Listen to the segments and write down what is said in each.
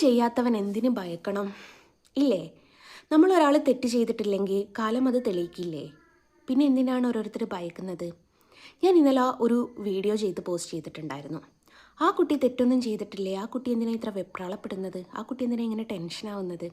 ചെയ്യാത്തവൻ എന്തിനു ഭയക്കണം? ഇല്ലേ? നമ്മൾ ഒരാൾ തെറ്റ് ചെയ്തിട്ടില്ലെങ്കിൽ കാലം അത് തെളിയിക്കില്ലേ? പിന്നെ എന്തിനാണ് ഓരോരുത്തർ ഭയക്കുന്നത്? ഞാൻ ഇന്നലെ ഒരു വീഡിയോ ചെയ്ത് പോസ്റ്റ് ചെയ്തിട്ടുണ്ടായിരുന്നു. ആ കുട്ടി തെറ്റൊന്നും ചെയ്തിട്ടില്ലേ? ആ കുട്ടി എന്തിനാണ് ഇത്ര വെപ്രാളപ്പെടുന്നത്? ആ കുട്ടി എന്തിനാണ് ഇങ്ങനെ ടെൻഷനാവുന്നത്?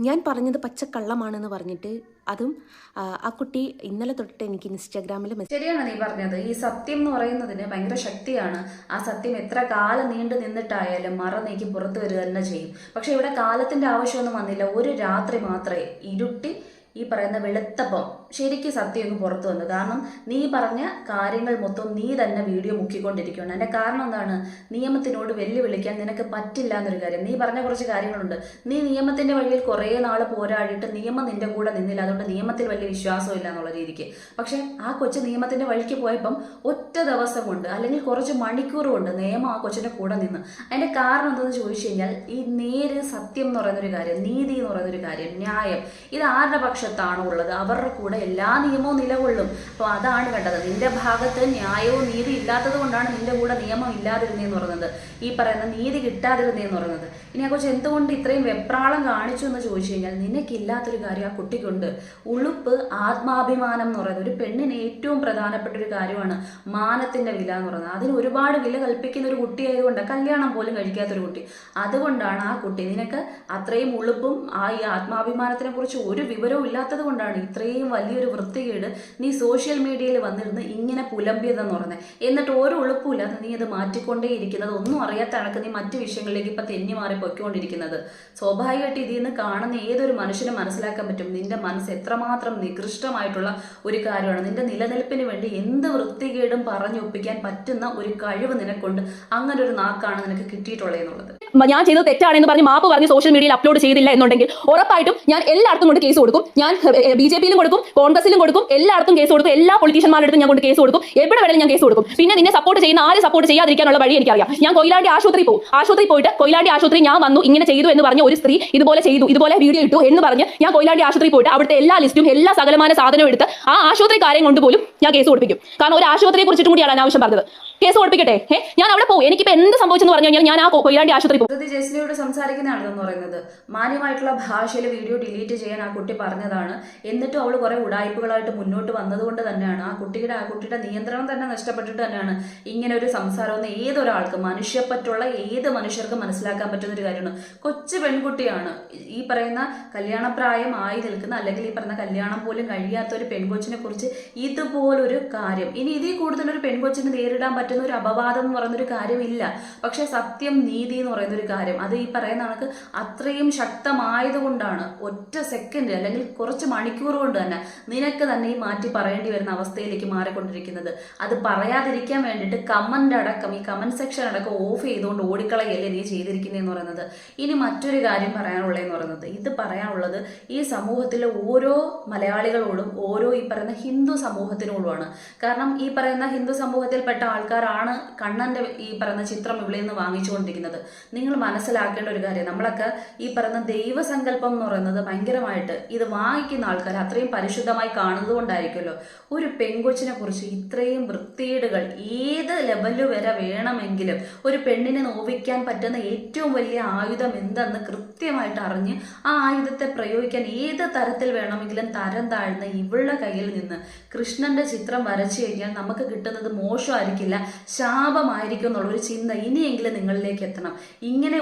ഞാൻ പറഞ്ഞത് പച്ചക്കള്ളമാണെന്ന് പറഞ്ഞിട്ട് അതും ആ, കുട്ടി ഇന്നലെ തൊട്ടിട്ട് എനിക്ക് ഇൻസ്റ്റാഗ്രാമിൽ ശരിയാണ് നീ പറഞ്ഞത്. ഈ സത്യം എന്ന് പറയുന്നതിന് ഭയങ്കര ശക്തിയാണ്. ആ സത്യം എത്ര കാലം നീണ്ടു നിന്നിട്ടായാലും മറ നീക്കി പുറത്തു വരിക തന്നെ ചെയ്യും. പക്ഷെ ഇവിടെ കാലത്തിന്റെ ആവശ്യമൊന്നും വന്നില്ല. ഒരു രാത്രി മാത്രമേ ഇരുട്ടി ഈ പറയുന്ന വെളുത്തപ്പം ശരിക്കും സത്യം ഒന്ന് പുറത്തു വന്നു. കാരണം നീ പറഞ്ഞ കാര്യങ്ങൾ മൊത്തം നീ തന്നെ വീഡിയോ മുക്കിക്കൊണ്ടിരിക്കുകയാണ് അതിന്റെ കാരണം എന്താണ്? നിയമത്തിനോട് വെല്ലുവിളിക്കാൻ നിനക്ക് പറ്റില്ല എന്നൊരു കാര്യം. നീ പറഞ്ഞ കുറച്ച് കാര്യങ്ങളുണ്ട്. നീ നിയമത്തിന്റെ വഴിയിൽ കുറേ നാൾ പോരാടിയിട്ട് നിയമം നിന്റെ കൂടെ നിന്നില്ല. അതുകൊണ്ട് നിയമത്തിൽ വലിയ വിശ്വാസമില്ല എന്നുള്ള രീതിക്ക്. പക്ഷെ ആ കൊച്ചു നിയമത്തിന്റെ വഴിക്ക് പോയപ്പം ഒറ്റ ദിവസം കൊണ്ട് അല്ലെങ്കിൽ കുറച്ച് മണിക്കൂർ കൊണ്ട് നിയമം ആ കൊച്ചിന്റെ കൂടെ നിന്ന്. അതിന്റെ കാരണം എന്താണെന്ന് ചോദിച്ചു കഴിഞ്ഞാൽ ഈ നേര് സത്യം എന്ന് പറയുന്ന ഒരു കാര്യം നീതി എന്ന് പറയുന്ന ഒരു കാര്യം ന്യായം ഇത് ആരുടെ പക്ഷത്താണോ ഉള്ളത്? അവരുടെ കൂടെ എല്ലാ നിയമവും നിലകൊള്ളും. അപ്പോൾ അതാണ് കണ്ടത് നിന്റെ ഭാഗത്ത് ന്യായവും നീതി ഇല്ലാത്തത് കൊണ്ടാണ് നിന്റെ കൂടെ നിയമം ഇല്ലാതിരുന്നതെന്ന് പറയുന്നത്. ഈ പറയുന്ന നീതി കിട്ടാതിരുന്നതെന്ന് പറയുന്നത്. ഇനി ആ എന്തുകൊണ്ട് ഇത്രയും വെപ്രാളം കാണിച്ചു എന്ന് ചോദിച്ചു കഴിഞ്ഞാൽ നിനക്കില്ലാത്തൊരു കാര്യം ആ കുട്ടിക്കുണ്ട്. ഉളുപ്പ് ആത്മാഭിമാനം എന്ന് പറയുന്നത് ഒരു പെണ്ണിന് ഏറ്റവും പ്രധാനപ്പെട്ട ഒരു കാര്യമാണ് മാനത്തിന്റെ വില എന്ന് പറയുന്നത്. അതിന് ഒരുപാട് വില കൽപ്പിക്കുന്ന ഒരു കുട്ടിയായതുകൊണ്ട് കല്യാണം പോലും കഴിക്കാത്തൊരു കുട്ടി. അതുകൊണ്ടാണ് ആ കുട്ടി നിനക്ക് അത്രയും ഉളുപ്പും ആ ഈ ആത്മാഭിമാനത്തിനെ കുറിച്ച് ഒരു വിവരവും ഇല്ലാത്തത് കൊണ്ടാണ് ഇത്രയും വലിയൊരു വൃത്തികേട് നീ സോഷ്യൽ മീഡിയയിൽ വന്നിരുന്ന് ഇങ്ങനെ പുലമ്പിയതെന്ന് പറഞ്ഞത് എന്നിട്ട് ഓരോ ഉളുപ്പുമില്ലാതെ നീ അത് മാറ്റിക്കൊണ്ടേ ഇരിക്കുന്നത് ഒന്നും അറിയാത്ത കണക്ക് നീ മറ്റു വിഷയങ്ങളിലേക്ക് ഇപ്പം തെന്നി മാറി പൊയ്ക്കൊണ്ടിരിക്കുന്നത്. സ്വാഭാവികമായിട്ട് ഇതിൽ നിന്ന് കാണുന്ന ഏതൊരു മനുഷ്യനും മനസ്സിലാക്കാൻ പറ്റും നിന്റെ മനസ്സ് എത്രമാത്രം നികൃഷ്ടമായിട്ടുള്ള ഒരു കാര്യമാണ്. നിന്റെ നിലനിൽപ്പിന് വേണ്ടി എന്ത് വൃത്തികേടും പറഞ്ഞൊപ്പിക്കാൻ പറ്റുന്ന ഒരു കഴിവ് നിനക്കുണ്ട്. അങ്ങനെ ഒരു നാക്കാണ് നിനക്ക് കിട്ടിയിട്ടുള്ളതെന്നുള്ളത് ഞാൻ ചെയ്തത് തെറ്റാണെന്ന് പറഞ്ഞ് മാപ്പ് പറഞ്ഞ് സോഷ്യൽ മീഡിയയിൽ അപ്ലോഡ് ചെയ്തില്ല എന്നുണ്ടെങ്കിൽ ഉറപ്പായിട്ടും ഞാൻ എല്ലായിടത്തും കൊണ്ട് കേസ് കൊടുക്കും. ഞാൻ ബി ജെ പിയിലും കൊടുക്കും. കോൺഗ്രസിലും കൊടുക്കും എല്ലായിടത്തും കേസ് കൊടുക്കും എല്ലാ പൊളിറ്റീഷ്യന്മാരുടെ ഞാൻ കൊണ്ട് കേസ് കൊടുക്കും എവിടെ വേണമെങ്കിലും ഞാൻ കേസ് കൊടുക്കും. പിന്നെ നിന്നെ സപ്പോർട്ട് ചെയ്യുന്ന ആരെ സപ്പോർട്ട് ചെയ്യാതിരിക്കാനുള്ള വഴി എനിക്കറിയാം. ഞാൻ കൊയിലാണ്ടി ആശുപത്രി പോകും ആശുപത്രി പോയിട്ട് കൊയിലാണ്ടി ആശുപത്രി ഞാൻ വന്നു ഇങ്ങനെ ചെയ്തു എന്ന് പറഞ്ഞ ഒരു സ്ത്രീ ഇതുപോലെ ചെയ്തു ഇതുപോലെ വീഡിയോ ഇട്ടു എന്ന് പറഞ്ഞ് ഞാൻ കൊയിലാണ്ടി ആശുപത്രി പോയിട്ട് അവിടുത്തെ എല്ലാ ലിസ്റ്റും എല്ലാ സകലമായ സാധനവും എടുത്ത് ആ ആശുപത്രി കാര്യം കൊണ്ട് പോലും ഞാൻ കേസ് കൊടുപ്പിക്കും. കാരണം ഒരു ആശുപത്രിയെ കുറിച്ചിട്ടും കൂടിയാണ് അനാവശ്യം പറഞ്ഞത്. കേസ് കൊടുപ്പിക്കട്ടെ. ഏ ഞാൻ അവിടെ പോകും എനിക്കിപ്പോ എന്ത് സംഭവിച്ചെന്ന് പറഞ്ഞു കഴിഞ്ഞാൽ ഞാൻ ആ കൊയിലാണ്ടി ആശുപത്രി പോകും പ്രകൃതി ജസ്ലിയോട് സംസാരിക്കുന്നതാണ് പറയുന്നത്. മാന്യമായിട്ടുള്ള ഭാഷയിൽ വീഡിയോ ഡിലീറ്റ് ചെയ്യാൻ ആ കുട്ടി പറഞ്ഞതാണ്. എന്നിട്ടും അവൾ കുറെ ഉടായ്പകളായിട്ട് മുന്നോട്ട് വന്നതുകൊണ്ട് തന്നെയാണ്. ആ കുട്ടിയുടെ ആ കുട്ടിയുടെ നിയന്ത്രണം തന്നെ നഷ്ടപ്പെട്ടിട്ട് തന്നെയാണ് ഇങ്ങനെ ഒരു സംസാരം എന്ന് ഏതൊരാൾക്ക് മനുഷ്യപ്പറ്റുള്ള ഏത് മനുഷ്യർക്കും മനസ്സിലാക്കാൻ പറ്റുന്ന ഒരു കാര്യമാണ്. കൊച്ചു പെൺകുട്ടിയാണ്. ഈ പറയുന്ന കല്യാണപ്രായം ആയി നിൽക്കുന്ന അല്ലെങ്കിൽ ഈ പറയുന്ന കല്യാണം പോലും കഴിയാത്ത ഒരു പെൺകൊച്ചിനെ കുറിച്ച് ഇതുപോലൊരു കാര്യം. ഇനി ഇതിൽ കൂടുതൽ ഒരു പെൺകൊച്ചിനെ നേരിടാൻ പറ്റുന്ന ഒരു അപവാദം എന്ന് പറയുന്നൊരു കാര്യമില്ല. പക്ഷേ സത്യം നീതി എന്ന് പറയുന്ന ഒരു കാര്യം. അത് ഈ പറയുന്ന കണക്ക് അത്രയും ശക്തമായതുകൊണ്ടാണ് ഒറ്റ സെക്കൻഡ് അല്ലെങ്കിൽ കുറച്ച് മണിക്കൂർ കൊണ്ട് തന്നെ നിനക്ക് തന്നെ ഈ മാറ്റി പറയേണ്ടി വരുന്ന അവസ്ഥയിലേക്ക് മാറിക്കൊണ്ടിരിക്കുന്നത്. അത് പറയാതിരിക്കാൻ വേണ്ടിയിട്ട് കമന്റ് അടക്കം ഈ കമന്റ് സെക്ഷൻ അടക്കം ഓഫ് ചെയ്തുകൊണ്ട് ഓടിക്കളയല്ലേ നീ ചെയ്തിരിക്കുന്നതെന്ന് പറയുന്നത്. ഇനി മറ്റൊരു കാര്യം പറയാനുള്ളതെന്ന് പറയുന്നത്. ഇത് പറയാനുള്ളത് ഈ സമൂഹത്തിലെ ഓരോ മലയാളികളോടും ഓരോ ഈ പറയുന്ന ഹിന്ദു സമൂഹത്തിനോടുമാണ്. കാരണം ഈ പറയുന്ന ഹിന്ദു സമൂഹത്തിൽപ്പെട്ട ആൾക്കാരാണ് കണ്ണന്റെ ഈ പറയുന്ന ചിത്രം ഇവിടെ നിന്ന് വാങ്ങിച്ചുകൊണ്ടിരിക്കുന്നത്. നിങ്ങൾ മനസ്സിലാക്കേണ്ട ഒരു കാര്യം നമ്മളൊക്കെ ഈ പറയുന്ന ദൈവസങ്കല്പം എന്ന് പറയുന്നത് ഭയങ്കരമായിട്ട് ഇത് വാങ്ങിക്കുന്ന ആൾക്കാർ അത്രയും പരിശുദ്ധമായി കാണുന്നത് കൊണ്ടായിരിക്കുമല്ലോ. ഒരു പെൺകൊച്ചിനെ കുറിച്ച് ഇത്രയും വൃത്തിയേടുകൾ ഏത് ലെവൽ വരെ വേണമെങ്കിലും ഒരു പെണ്ണിനെ നോവിക്കാൻ പറ്റുന്ന ഏറ്റവും വലിയ ആയുധം എന്തെന്ന് കൃത്യമായിട്ട് അറിഞ്ഞ് ആ ആയുധത്തെ പ്രയോഗിക്കാൻ ഏത് തരത്തിൽ വേണമെങ്കിലും തരം താഴ്ന്ന ഇവളുടെ കയ്യിൽ നിന്ന് കൃഷ്ണന്റെ ചിത്രം വരച്ചു കഴിഞ്ഞാൽ നമുക്ക് കിട്ടുന്നത് മോശമായിരിക്കില്ല. ശാപമായിരിക്കും എന്നുള്ളൊരു ചിന്ത ഇനിയെങ്കിലും നിങ്ങളിലേക്ക് എത്തണം. ഇങ്ങനെ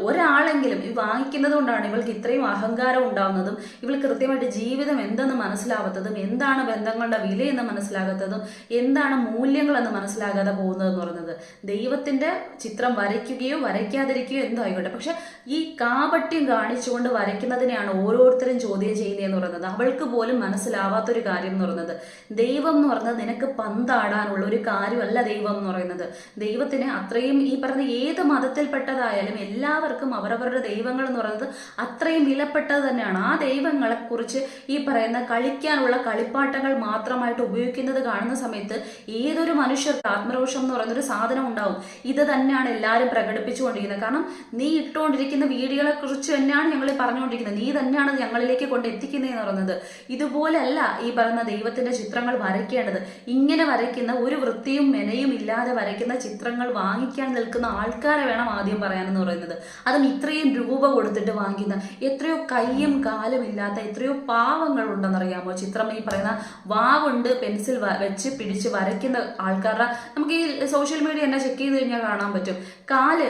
ഒരാളെങ്കിലും ഈ വാങ്ങിക്കുന്നത് കൊണ്ടാണ് ഇവൾക്ക് ഇത്രയും അഹങ്കാരം ഉണ്ടാകുന്നതും ഇവൾ കൃത്യമായിട്ട് ജീവിതം എന്തെന്ന് മനസ്സിലാവാത്തതും എന്താണ് ബന്ധങ്ങളുടെ വിലയെന്ന് മനസ്സിലാകാത്തതും എന്താണ് മൂല്യങ്ങളെന്ന് മനസ്സിലാകാതെ പോകുന്നതെന്ന് പറയുന്നത്. ദൈവത്തിന്റെ ചിത്രം വരയ്ക്കുകയോ വരയ്ക്കാതിരിക്കുകയോ എന്തോ ആയിക്കോട്ടെ. പക്ഷെ ഈ കാപട്യം കാണിച്ചുകൊണ്ട് വരയ്ക്കുന്നതിനെയാണ് ഓരോരുത്തരും ചോദ്യം ചെയ്യുന്നതെന്ന് പറയുന്നത്. അവൾക്ക് പോലും മനസ്സിലാവാത്തൊരു കാര്യം എന്ന് പറയുന്നത്. ദൈവം എന്ന് പറഞ്ഞത് നിനക്ക് പന്താടാനുള്ള ഒരു കാര്യമല്ല ദൈവം എന്ന് പറയുന്നത്. ദൈവത്തിന് അത്രയും ഈ പറഞ്ഞ ഏത് മതത്തിൽപ്പെട്ടതായാലും എല്ലാവർക്കും അവരവരുടെ ദൈവങ്ങൾ എന്ന് പറയുന്നത് അത്രയും വിലപ്പെട്ടത് തന്നെയാണ്. ആ ദൈവങ്ങളെ കുറിച്ച് ഈ പറയുന്ന കളിക്കാനുള്ള കളിപ്പാട്ടങ്ങൾ മാത്രമായിട്ട് ഉപയോഗിക്കുന്നത് കാണുന്ന സമയത്ത് ഏതൊരു മനുഷ്യർക്ക് ആത്മരോഷം എന്ന് പറയുന്ന ഒരു സാധനം ഉണ്ടാവും. ഇത് തന്നെയാണ് എല്ലാവരും പ്രകടിപ്പിച്ചുകൊണ്ടിരിക്കുന്നത്. കാരണം നീ ഇട്ടുകൊണ്ടിരിക്കുന്ന വീഡിയോകളെ കുറിച്ച് തന്നെയാണ് ഞങ്ങൾ പറഞ്ഞുകൊണ്ടിരിക്കുന്നത്. നീ തന്നെയാണ് ഞങ്ങളിലേക്ക് കൊണ്ട് എത്തിക്കുന്നതെന്ന് പറയുന്നത്. ഇതുപോലല്ല ഈ പറയുന്ന ദൈവത്തിന്റെ ചിത്രങ്ങൾ വരയ്ക്കേണ്ടത്. ഇങ്ങനെ വരയ്ക്കുന്ന ഒരു വൃത്തിയും മെനയും ഇല്ലാതെ വരയ്ക്കുന്ന ചിത്രങ്ങൾ വാങ്ങിക്കാൻ നിൽക്കുന്ന ആൾക്കാരെ വേണം ആദ്യം പറയാനെന്ന് പറയുന്നത്. അതും ഇത്രയും രൂപ കൊടുത്തിട്ട് വാങ്ങിക്കുന്ന എത്രയോ കയ്യും കാലും ഇല്ലാത്ത എത്രയോ പാവങ്ങൾ ഉണ്ടെന്നറിയാമോ ചിത്രം ഈ പറയുന്ന വാവുണ്ട് പെൻസിൽ വെച്ച് പിടിച്ച് വരയ്ക്കുന്ന ആൾക്കാരുടെ നമുക്ക് ഈ സോഷ്യൽ മീഡിയ തന്നെ ചെക്ക് ചെയ്ത് കഴിഞ്ഞാൽ കാണാൻ പറ്റും. കാൽ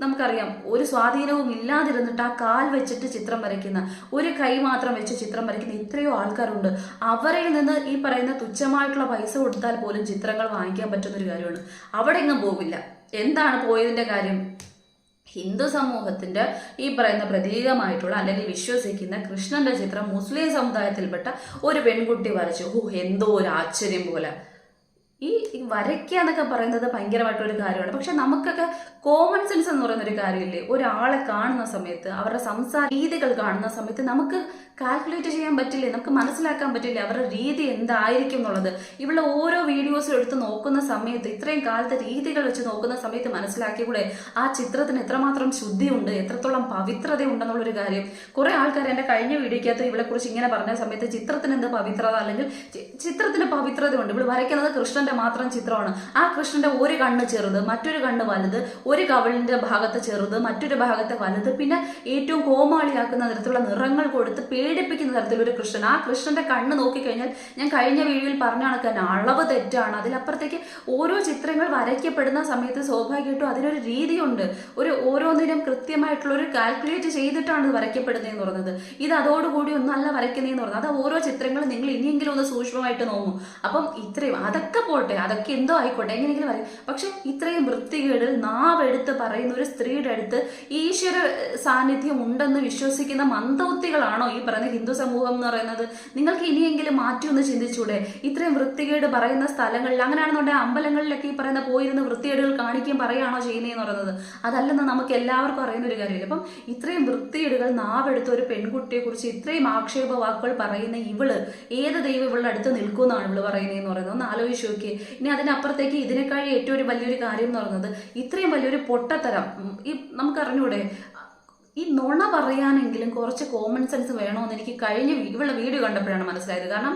നമുക്കറിയാം ഒരു സ്വാധീനവും ഇല്ലാതിരുന്നിട്ട് ആ കാൽ വെച്ചിട്ട് ചിത്രം വരയ്ക്കുന്ന ഒരു കൈ മാത്രം വെച്ച് ചിത്രം വരയ്ക്കുന്ന ഇത്രയോ ആൾക്കാരുണ്ട്. അവരിൽ നിന്ന് ഈ പറയുന്ന തുച്ഛമായിട്ടുള്ള പൈസ കൊടുത്താൽ പോലും ചിത്രങ്ങൾ വാങ്ങിക്കാൻ പറ്റുന്ന ഒരു കാര്യമാണ്. അവിടെ എങ്ങും പോവില്ല. എന്താണ് പോയതിന്റെ കാര്യം? ഹിന്ദു സമൂഹത്തിന്റെ ഈ പറയുന്ന പ്രതീകമായിട്ടുള്ള അല്ലെങ്കിൽ വിശ്വസിക്കുന്ന കൃഷ്ണന്റെ ചിത്രം മുസ്ലിം സമുദായത്തിൽപ്പെട്ട ഒരു പെൺകുട്ടി വരച്ചു. ഹു എന്തോ ഒരു ആശ്ചര്യം പോലെ. ഈ വരയ്ക്കുക എന്നൊക്കെ പറയുന്നത് ഭയങ്കരമായിട്ടൊരു കാര്യമാണ്. പക്ഷെ നമുക്കൊക്കെ കോമൺ സെൻസ് എന്ന് പറയുന്ന ഒരു കാര്യമില്ലേ? ഒരാളെ കാണുന്ന സമയത്ത് അവരുടെ സംസാര രീതികൾ കാണുന്ന സമയത്ത് നമുക്ക് കാൽക്കുലേറ്റ് ചെയ്യാൻ പറ്റില്ലേ? നമുക്ക് മനസ്സിലാക്കാൻ പറ്റില്ലേ? അവരുടെ രീതി എന്തായിരിക്കും എന്നുള്ളത്? ഇവിടെ ഓരോ വീഡിയോസും എടുത്ത് നോക്കുന്ന സമയത്ത് ഇത്രയും കാലത്തെ രീതികൾ വെച്ച് നോക്കുന്ന സമയത്ത് മനസ്സിലാക്കിയൂടെ ആ ചിത്രത്തിന് എത്രമാത്രം ശുദ്ധിയുണ്ട്? എത്രത്തോളം പവിത്രത ഉണ്ടെന്നുള്ളൊരു കാര്യം. കുറെ ആൾക്കാർ എന്റെ കഴിഞ്ഞ വീഡിയോക്കകത്ത് കുറിച്ച് ഇങ്ങനെ പറഞ്ഞ സമയത്ത് ചിത്രത്തിന് എന്ത് പവിത്രത? അല്ലെങ്കിൽ ചിത്രത്തിന് പവിത്രതയുണ്ട്. ഇവിടെ വരയ്ക്കുന്നത് കൃഷ്ണന്റെ മാത്രം ചിത്രമാണ്. ആ കൃഷ്ണന്റെ ഒരു കണ്ണ് ചെറുത് മറ്റൊരു കണ്ണ് വലുത് ഒരു കവളിന്റെ ഭാഗത്ത് ചെറുത് മറ്റൊരു ഭാഗത്ത് വലുത്. പിന്നെ ഏറ്റവും കോമാളിയാക്കുന്ന തരത്തിലുള്ള നിറങ്ങൾ കൊടുത്ത് പേടിപ്പിക്കുന്ന തരത്തിലൊരു കൃഷ്ണൻ. ആ കൃഷ്ണന്റെ കണ്ണ് നോക്കിക്കഴിഞ്ഞാൽ ഞാൻ കഴിഞ്ഞ വീഡിയോയിൽ പറഞ്ഞ കണക്ക് അളവ് തെറ്റാണ്. അതിലപ്പുറത്തേക്ക് ഓരോ ചിത്രങ്ങൾ വരയ്ക്കപ്പെടുന്ന സമയത്ത് സ്വാഭാവികമായിട്ടും അതിനൊരു രീതിയുണ്ട്. ഒരു ഓരോന്നിനും കൃത്യമായിട്ടുള്ള ഒരു കാൽക്കുലേറ്റ് ചെയ്തിട്ടാണ് വരയ്ക്കപ്പെടുന്നതെന്ന് പറഞ്ഞത്. ഇത് അതോടുകൂടി ഒന്നല്ല വരയ്ക്കുന്നതെന്ന് പറയുന്നത് അത് ഓരോ ചിത്രങ്ങളും നിങ്ങൾ ഇനിയെങ്കിലും ഒന്ന് സൂക്ഷ്മമായിട്ട് നോക്കും. അപ്പം ഇത്രയും അതൊക്കെ പോട്ടെ അതൊക്കെ എന്തോ ആയിക്കോട്ടെ എങ്ങനെയെങ്കിലും പറയും പക്ഷെ ഇത്രയും വൃത്തികേടിൽ നാവെടുത്ത് പറയുന്ന ഒരു സ്ത്രീയുടെ അടുത്ത് ഈശ്വര സാന്നിധ്യം ഉണ്ടെന്ന് വിശ്വസിക്കുന്ന മന്ദബുദ്ധികളാണോ ഈ പറയുന്ന ഹിന്ദു സമൂഹം എന്ന് പറയുന്നത്? നിങ്ങൾക്ക് ഇനിയെങ്കിലും മാറ്റി ഒന്ന് ചിന്തിച്ചൂടെ? ഇത്രയും വൃത്തികേട് പറയുന്ന സ്ഥലങ്ങളിൽ അങ്ങനെയാണെന്നുണ്ടെങ്കിൽ അമ്പലങ്ങളിലൊക്കെ ഈ പറയുന്ന പോയിരുന്ന വൃത്തികേടുകൾ കാണിക്കുകയും പറയുകയാണോ ചെയ്യുന്നതെന്ന് പറയുന്നത്? അതല്ലെന്ന് നമുക്ക് എല്ലാവർക്കും അറിയുന്ന ഒരു കാര്യമില്ല? അപ്പം ഇത്രയും വൃത്തികേടുകൾ നാവെടുത്ത ഒരു പെൺകുട്ടിയെ കുറിച്ച് ഇത്രയും ആക്ഷേപ വാക്കുകൾ പറയുന്ന ഇവൾ ഏത് ദൈവം ഇവളുടെ അടുത്ത് നിൽക്കുമെന്നാണ് ഇവൾ പറയുന്നതെന്ന് പറയുന്നത്? ഒന്ന് ആലോചിച്ച് നോക്കിയേ ഇനി അതിനപ്പുറത്തേക്ക് ഇതിനേക്കാൾ ഏറ്റവും ഒരു വലിയൊരു കാര്യം എന്ന് പറയുന്നത് ഇത്രയും വലിയൊരു പൊട്ടത്തരം. ഈ നമുക്കറിഞ്ഞൂടെ ഈ നുണ പറയാനെങ്കിലും കുറച്ച് കോമൺ സെൻസ് വേണമെന്ന് എനിക്ക് കഴിഞ്ഞ ഇവിടെ വീട് വീഡിയോ കണ്ടപ്പോഴാണ് മനസ്സിലായത്. കാരണം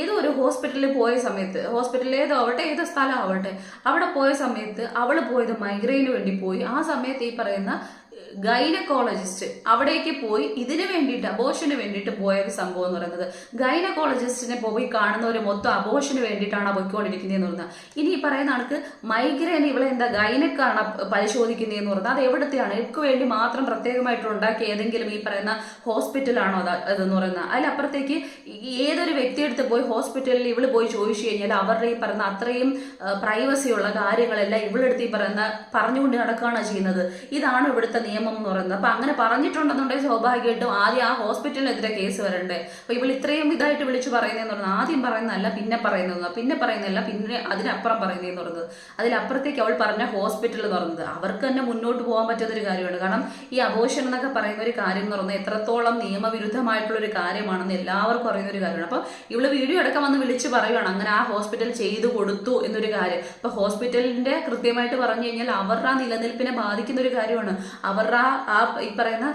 ഏതോ ഒരു ഹോസ്പിറ്റലിൽ പോയ സമയത്ത് ഹോസ്പിറ്റലിൽ ഏതോ ആവട്ടെ ഏതോ സ്ഥലം ആവട്ടെ അവിടെ പോയ സമയത്ത് അവൾ പോയത് മൈഗ്രെയിന് വേണ്ടി പോയി. ആ സമയത്ത് ഈ പറയുന്ന ഗൈനക്കോളജിസ്റ്റ് അവിടേക്ക് പോയി ഇതിന് വേണ്ടിയിട്ട് അബോഷന് വേണ്ടിയിട്ട് പോയ ഒരു സംഭവം എന്ന് പറയുന്നത്. ഗൈനക്കോളജിസ്റ്റിനെ പോയി കാണുന്നവർ മൊത്തം അബോഷന് വേണ്ടിയിട്ടാണ് പോയിക്കൊണ്ടിരിക്കുന്നതെന്ന് പറഞ്ഞാൽ. ഇനി ഈ പറയുന്ന ആൾക്ക് മൈഗ്രൈൻ ഇവളെ എന്താ ഗൈനക്കാണ് പരിശോധിക്കുന്നതെന്ന് പറഞ്ഞാൽ അത് എവിടത്തെയാണ്? ഇവർക്ക് വേണ്ടി മാത്രം പ്രത്യേകമായിട്ട് ഉണ്ടാക്കിയ ഏതെങ്കിലും ഈ പറയുന്ന ഹോസ്പിറ്റലാണോ അത് അതെന്ന് പറയുന്നത്. അതിലപ്പുറത്തേക്ക് ഏതൊരു വ്യക്തിയെടുത്ത് പോയി ഹോസ്പിറ്റലിൽ ഇവൾ പോയി ചോദിച്ചു കഴിഞ്ഞാൽ അവരുടെ ഈ പറയുന്ന അത്രയും പ്രൈവസിയുള്ള കാര്യങ്ങളെല്ലാം ഇവളെടുത്ത് ഈ പറയുന്ന പറഞ്ഞുകൊണ്ട് നടക്കുകയാണ് ചെയ്യുന്നത്. ഇതാണ് ഇവിടുത്തെ നിയമം എന്ന് പറയുന്നത്. അപ്പൊ അങ്ങനെ പറഞ്ഞിട്ടുണ്ടെന്നുണ്ടെങ്കിൽ സ്വാഭാവികമായിട്ടും ആദ്യം ആ ഹോസ്പിറ്റലിനെതിരെ കേസ് വരണ്ടേ. അപ്പൊ ഇവൾ ഇത്രയും ഇതായിട്ട് വിളിച്ചു പറയുന്നതെന്ന് പറഞ്ഞാൽ ആദ്യം പറയുന്നതല്ല പിന്നെ പറയുന്നത് പിന്നെ പറയുന്നതല്ല പിന്നെ അതിനപ്പുറം പറയുന്നതെന്ന് പറയുന്നത് അതിലപ്പുറത്തേക്ക് അവൾ പറഞ്ഞ ഹോസ്പിറ്റൽ എന്ന് പറയുന്നത് അവർക്ക് തന്നെ മുന്നോട്ട് പോകാൻ പറ്റുന്ന ഒരു കാര്യമാണ്. കാരണം ഈ അബോഷൻ എന്നൊക്കെ പറയുന്ന ഒരു കാര്യം എന്ന് പറയുന്നത് എത്രത്തോളം നിയമവിരുദ്ധമായിട്ടുള്ള ഒരു കാര്യമാണെന്ന് എല്ലാവർക്കും അറിയുന്ന ഒരു കാര്യമാണ്. അപ്പൊ ഇവൾ വീഡിയോ അടക്കം വന്ന് വിളിച്ച് പറയുവാണ് അങ്ങനെ ആ ഹോസ്പിറ്റൽ ചെയ്തു കൊടുത്തു എന്നൊരു കാര്യം. അപ്പൊ ഹോസ്പിറ്റലിന്റെ കൃത്യമായിട്ട് പറഞ്ഞു കഴിഞ്ഞാൽ അവരുടെ നിലനിൽപ്പിനെ ബാധിക്കുന്ന ഒരു കാര്യമാണ്. അവരുടെ ആ ആ ഈ പറയുന്ന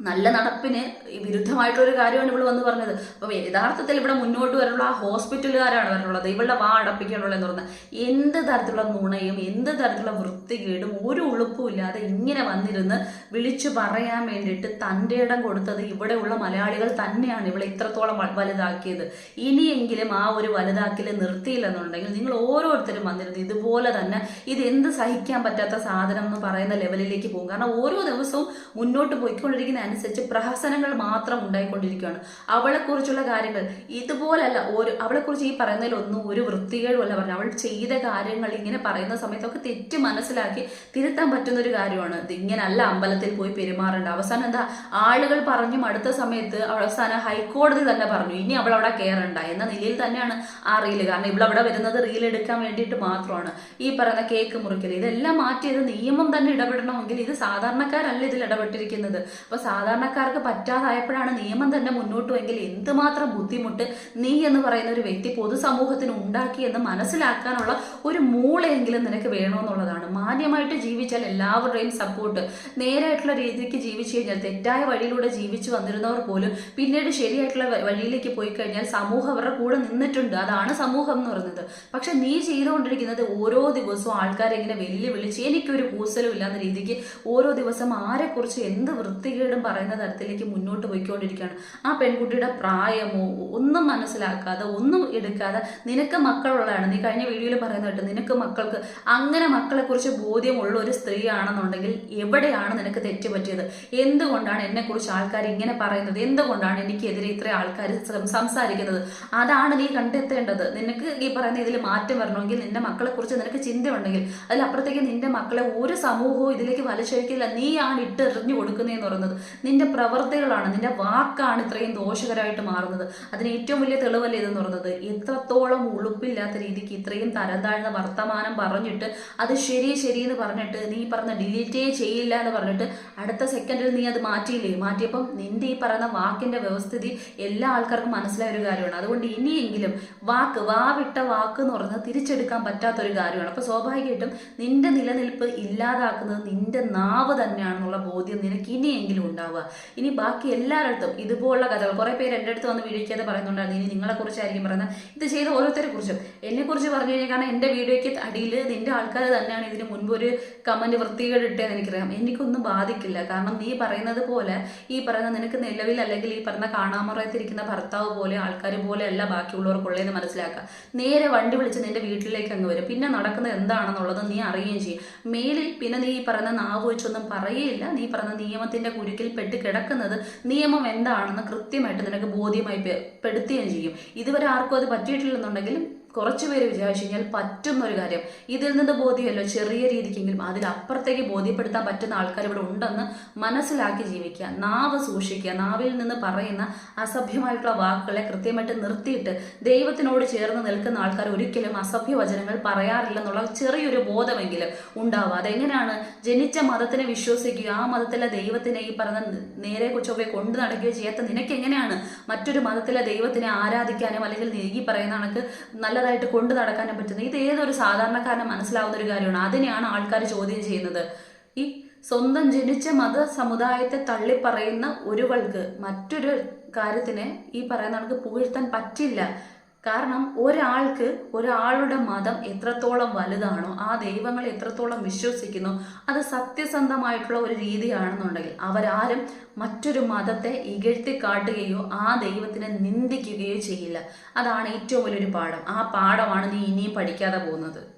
നല്ല നടപ്പിന് വിരുദ്ധമായിട്ടുള്ള ഒരു കാര്യമാണ് ഇവിടെ വന്ന് പറഞ്ഞത്. അപ്പൊ യഥാർത്ഥത്തിൽ ഇവിടെ മുന്നോട്ട് വരാനുള്ള ആ ഹോസ്പിറ്റലുകാരാണ് വരാനുള്ളത്. ഇവളുടെ വാ അടപ്പിക്കാനുള്ളത് എന്ന് പറഞ്ഞാൽ എന്ത് തരത്തിലുള്ള നുണയും എന്ത് തരത്തിലുള്ള വൃത്തികേടും ഒരു ഉളുപ്പും ഇല്ലാതെ ഇങ്ങനെ വന്നിരുന്ന് വിളിച്ചു പറയാൻ വേണ്ടിയിട്ട് തന്റെ ഇടം കൊടുത്തത് ഇവിടെയുള്ള മലയാളികൾ തന്നെയാണ് ഇവളെ ഇത്രത്തോളം വലുതാക്കിയത്. ഇനിയെങ്കിലും ആ ഒരു വലുതാക്കൽ നിർത്തിയില്ലെന്നുണ്ടെങ്കിൽ നിങ്ങൾ ഓരോരുത്തരും വന്നിരുന്നു ഇതുപോലെ തന്നെ ഇത് എന്ത് സഹിക്കാൻ പറ്റാത്ത സാധനം എന്ന് പറയുന്ന ലെവലിലേക്ക് പോകും. കാരണം ഓരോ ദിവസവും മുന്നോട്ട് പോയിക്കൊണ്ടിരിക്കുന്ന അനുസരിച്ച് പ്രഹസനങ്ങൾ മാത്രം ഉണ്ടായിക്കൊണ്ടിരിക്കുകയാണ്. അവളെക്കുറിച്ചുള്ള കാര്യങ്ങൾ ഇതുപോലല്ല ഒരു അവളെക്കുറിച്ച് ഈ പറയുന്നതിലൊന്നും ഒരു വൃത്തികേടുമല്ല പറഞ്ഞു അവൾ ചെയ്ത കാര്യങ്ങൾ ഇങ്ങനെ പറയുന്ന സമയത്തൊക്കെ തെറ്റ് മനസ്സിലാക്കി തിരുത്താൻ പറ്റുന്ന ഒരു കാര്യമാണ് ഇങ്ങനല്ല അമ്പലത്തിൽ പോയി പെരുമാറേണ്ട. അവസാനം എന്താ? ആളുകൾ പറഞ്ഞു അടുത്ത സമയത്ത് അവസാനം ഹൈക്കോടതി തന്നെ പറഞ്ഞു ഇനി അവൾ അവിടെ കയറണ്ട എന്ന നിലയിൽ തന്നെയാണ് ആ റീൽ. കാരണം ഇവിടെ അവിടെ വരുന്നത് റീൽ എടുക്കാൻ വേണ്ടിയിട്ട് മാത്രമാണ്. ഈ പറയുന്ന കേക്ക് മുറിക്കൽ ഇതെല്ലാം മാറ്റിയത് നിയമം തന്നെ ഇടപെടണമെങ്കിൽ ഇത് സാധാരണക്കാരല്ല ഇതിൽ ഇടപെട്ടിരിക്കുന്നത്. അപ്പൊ സാധാരണക്കാർക്ക് പറ്റാതായപ്പോഴാണ് നിയമം തന്നെ മുന്നോട്ട് പോയെങ്കിൽ എന്തുമാത്രം ബുദ്ധിമുട്ട് നീ എന്ന് പറയുന്ന ഒരു വ്യക്തി പൊതുസമൂഹത്തിന് ഉണ്ടാക്കി എന്ന് മനസ്സിലാക്കാനുള്ള ഒരു മൂളയെങ്കിലും നിനക്ക് വേണമെന്നുള്ളതാണ്. മാന്യമായിട്ട് ജീവിച്ചാൽ എല്ലാവരുടെയും സപ്പോർട്ട് നേരായിട്ടുള്ള രീതിക്ക് ജീവിച്ചു കഴിഞ്ഞാൽ തെറ്റായ വഴിയിലൂടെ ജീവിച്ചു വന്നിരുന്നവർ പോലും പിന്നീട് ശരിയായിട്ടുള്ള വഴിയിലേക്ക് പോയി കഴിഞ്ഞാൽ സമൂഹം അവരുടെ കൂടെ നിന്നിട്ടുണ്ട്. അതാണ് സമൂഹം എന്ന് പറയുന്നത്. പക്ഷെ നീ ചെയ്തുകൊണ്ടിരിക്കുന്നത് ഓരോ ദിവസവും ആൾക്കാരെ ഇങ്ങനെ വെല്ലുവിളിച്ച് എനിക്കൊരു കൂസലും ഇല്ലാത്ത രീതിക്ക് ഓരോ ദിവസം ആരെക്കുറിച്ച് എന്ത് വൃത്തികേടും പറയുന്ന തരത്തിലേക്ക് മുന്നോട്ട് പോയിക്കൊണ്ടിരിക്കുകയാണ്. ആ പെൺകുട്ടിയുടെ പ്രായമോ ഒന്നും മനസ്സിലാക്കാതെ ഒന്നും എടുക്കാതെ നിനക്ക് മക്കളുള്ളതാണ്. നീ കഴിഞ്ഞ വീഡിയോയിൽ പറയുന്ന കേട്ടോ നിനക്ക് മക്കൾക്ക് അങ്ങനെ മക്കളെക്കുറിച്ച് ബോധ്യമുള്ള ഒരു സ്ത്രീയാണെന്നുണ്ടെങ്കിൽ എവിടെയാണ് നിനക്ക് തെറ്റ് പറ്റിയത് എന്തുകൊണ്ടാണ് എന്നെക്കുറിച്ച് ആൾക്കാർ ഇങ്ങനെ പറയുന്നത്? എന്തുകൊണ്ടാണ് എനിക്കെതിരെ ഇത്ര ആൾക്കാർ സംസാരിക്കുന്നത്? അതാണ് നീ കണ്ടെത്തേണ്ടത്. നിനക്ക് ഈ പറയുന്ന ഇതിൽ മാറ്റം വരണമെങ്കിൽ നിന്റെ മക്കളെക്കുറിച്ച് നിനക്ക് ചിന്തയുണ്ടെങ്കിൽ അതിലപ്പുറത്തേക്ക് നിന്റെ മക്കളെ ഒരു സമൂഹവും ഇതിലേക്ക് വലിച്ചഴിക്കില്ല. നീയാണ് ഇട്ട് എറിഞ്ഞു കൊടുക്കുന്നതെന്ന് പറയുന്നത്. നിന്റെ പ്രവൃത്തികളാണ് നിന്റെ വാക്കാണ് ഇത്രയും ദോഷകരമായിട്ട് മാറുന്നത്. അതിന് ഏറ്റവും വലിയ തെളിവല്ലേ ഇതെന്ന് പറയുന്നത്? എത്രത്തോളം ഉളുപ്പില്ലാത്ത രീതിക്ക് ഇത്രയും തരം താഴ്ന്ന വർത്തമാനം പറഞ്ഞിട്ട് അത് ശരി ശരി എന്ന് പറഞ്ഞിട്ട് നീ പറഞ്ഞ ഡിലീറ്റേ ചെയ്യില്ല എന്ന് പറഞ്ഞിട്ട് അടുത്ത സെക്കൻഡിൽ നീ അത് മാറ്റിയില്ലേ? മാറ്റിയപ്പം നിന്റെ ഈ പറയുന്ന വാക്കിന്റെ വ്യവസ്ഥിതി എല്ലാ ആൾക്കാർക്കും മനസ്സിലായ ഒരു കാര്യമാണ്. അതുകൊണ്ട് ഇനിയെങ്കിലും വാക്ക് വാവിട്ട വാക്ക് എന്ന് പറഞ്ഞ് തിരിച്ചെടുക്കാൻ പറ്റാത്തൊരു കാര്യമാണ്. അപ്പൊ സ്വാഭാവികമായിട്ടും നിന്റെ നിലനിൽപ്പ് ഇല്ലാതാക്കുന്നത് നിന്റെ നാവ് തന്നെയാണെന്നുള്ള ബോധ്യം നിനക്ക് ഇനിയെങ്കിലും ഉണ്ടാവുക. ഇനി ബാക്കി എല്ലാവരുടെ ഇതുപോലുള്ള കഥകൾ കുറെ പേര് എന്റെ അടുത്ത് വന്ന് വീഡിയോയ്ക്കകത്ത് പറയുന്നുണ്ടായിരുന്നു. ഇനി നിങ്ങളെ കുറിച്ചായിരിക്കും പറയുന്നത്. ഇത് ചെയ്ത ഓരോരുത്തരെ കുറിച്ചും എന്നെ കുറിച്ച് പറഞ്ഞു കഴിഞ്ഞാൽ കാരണം എന്റെ വീഡിയോയ്ക്ക് അടിയിൽ നിന്റെ ആൾക്കാർ തന്നെയാണ് ഇതിന് മുൻപ് ഒരു കമന്റ് വൃത്തികേട് ഇട്ടേന്ന് എനിക്കറിയാം. എനിക്കൊന്നും ബാധിക്കില്ല. കാരണം നീ പറയുന്നത് പോലെ ഈ പറയുന്ന നിനക്ക് നിലവിൽ അല്ലെങ്കിൽ ഈ പറഞ്ഞ കാണാമറയത്തിരിക്കുന്ന ഭർത്താവ് പോലെ ആൾക്കാർ പോലെ അല്ല ബാക്കിയുള്ളവർക്കുള്ളതെന്ന് മനസ്സിലാക്കുക. നേരെ വണ്ടി വിളിച്ച് നിന്റെ വീട്ടിലേക്ക് അങ്ങ് വരും. പിന്നെ നടക്കുന്നത് എന്താണെന്നുള്ളത് നീ അറിയുകയും ചെയ്യും. മേലിൽ പിന്നെ നീ ഈ പറയുന്ന നാവ് വെച്ചൊന്നും പറയേയില്ല നീ പറയുന്ന നിയമത്തിന്റെ കുരുക്കിൽ പെട്ട് കിടക്കുന്നത് നിയമം എന്താണെന്ന് കൃത്യമായിട്ട് നിനക്ക് ബോധ്യമായി പെടുത്തുകയും ചെയ്യും. ഇതുവരെ ആർക്കും അത് പറ്റിയിട്ടില്ലെന്നുണ്ടെങ്കിലും കുറച്ച് പേര് വിചാരിച്ചു കഴിഞ്ഞാൽ പറ്റുന്ന ഒരു കാര്യം. ഇതിൽ നിന്ന് ബോധ്യമല്ലോ ചെറിയ രീതിക്കെങ്കിലും അതിലപ്പുറത്തേക്ക് ബോധ്യപ്പെടുത്താൻ പറ്റുന്ന ആൾക്കാർ ഇവിടെ ഉണ്ടെന്ന് മനസ്സിലാക്കി ജീവിക്കുക നാവ് സൂക്ഷിക്കുക നാവിൽ നിന്ന് പറയുന്ന അസഭ്യമായിട്ടുള്ള വാക്കുകളെ കൃത്യമായിട്ട് നിർത്തിയിട്ട് ദൈവത്തിനോട് ചേർന്ന് നിൽക്കുന്ന ആൾക്കാർ ഒരിക്കലും അസഭ്യ വചനങ്ങൾ പറയാറില്ലെന്നുള്ള ചെറിയൊരു ബോധമെങ്കിലും ഉണ്ടാവുക. അതെങ്ങനെയാണ്? ജനിച്ച മതത്തിനെ വിശ്വസിക്കുക ആ മതത്തിലെ ദൈവത്തിനെ ഈ പറഞ്ഞ നേരെ ചൊവ്വയെ കൊണ്ടു നടക്കുകയോ ചെയ്യാത്ത നിനക്ക് എങ്ങനെയാണ് മറ്റൊരു മതത്തിലെ ദൈവത്തിനെ ആരാധിക്കാനും അല്ലെങ്കിൽ നീകി പറയുന്ന കണക്ക് നല്ലതായിട്ട് കൊണ്ടു നടക്കാനും പറ്റുന്നത്. ഇത് ഏതൊരു സാധാരണക്കാരന് മനസ്സിലാവുന്ന ഒരു കാര്യമാണ്. അതിനെയാണ് ആൾക്കാർ ചോദ്യം ചെയ്യുന്നത്. ഈ സ്വന്തം ജനിച്ച മത സമുദായത്തെ തള്ളിപ്പറയുന്ന ഒരുവൾക്ക് മറ്റൊരു കാര്യത്തിനെ ഈ പറയുന്ന കണക്ക് പുകഴ്ത്താൻ പറ്റില്ല. കാരണം ഒരാൾക്ക് ഒരാളുടെ മതം എത്രത്തോളം വലുതാണോ ആ ദൈവങ്ങൾ എത്രത്തോളം വിശ്വസിക്കുന്നു അത് സത്യസന്ധമായിട്ടുള്ള ഒരു രീതിയാണെന്നുണ്ടെങ്കിൽ അവരാരും മറ്റൊരു മതത്തെ ഇകഴ്ത്തി കാട്ടുകയോ ആ ദൈവത്തിനെ നിന്ദിക്കുകയോ ചെയ്യില്ല. അതാണ് ഏറ്റവും വലിയൊരു പാഠം. ആ പാഠമാണ് നീ ഇനിയും പഠിക്കാതെ പോകുന്നത്.